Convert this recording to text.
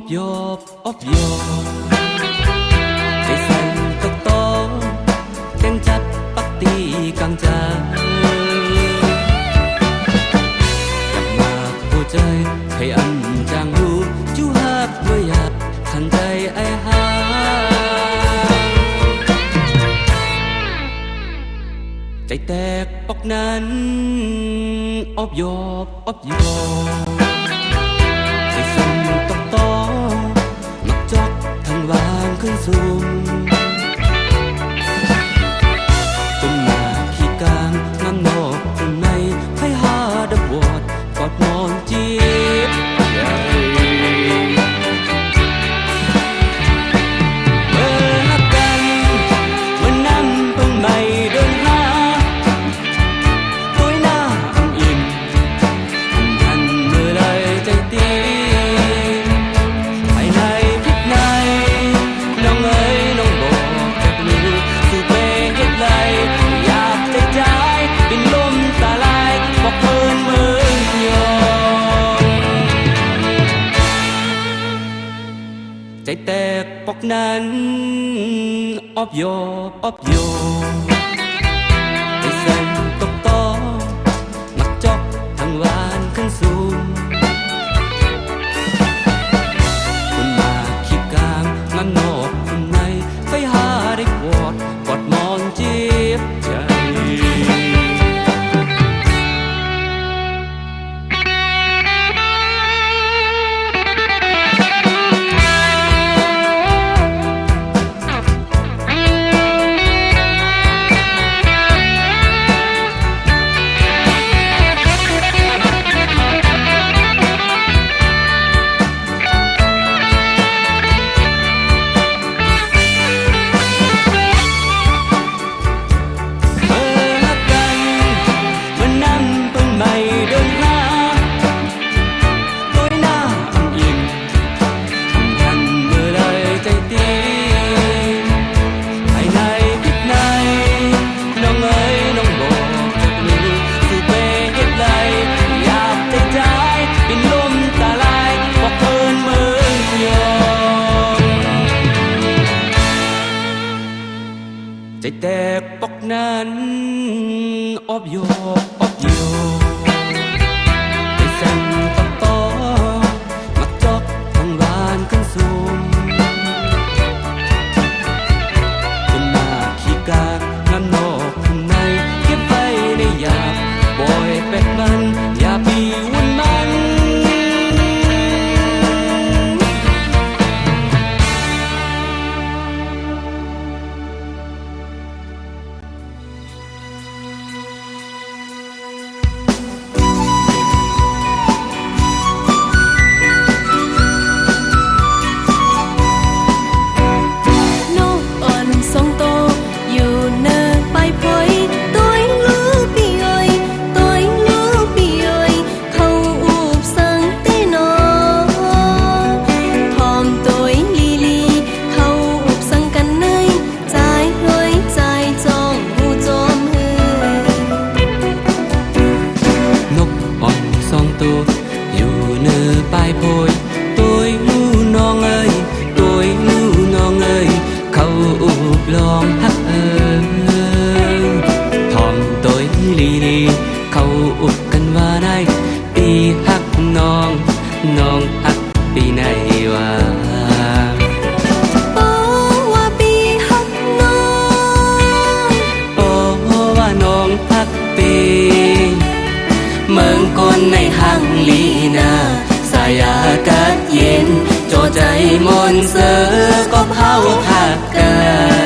อบยอบอโยอใจสั่นตกตองเต้นจัดปักตีกังจางกับมากผู้ใจให้อันจางรู้จู่หาด้วยยาทันใจไอหาใจแตกปอกนั้นอบยอบอบยอบ fool ใจแตกปอกนั้นอบโยอบโย ใจแตกปอกนั้น อบโยกอบโยก กันว่าได้ปีหักน้องน้องหักปีไหนวะเมืองกนในหางลีนาสายอากาศเย็น โจใจมนเสือก็เผาผักกัน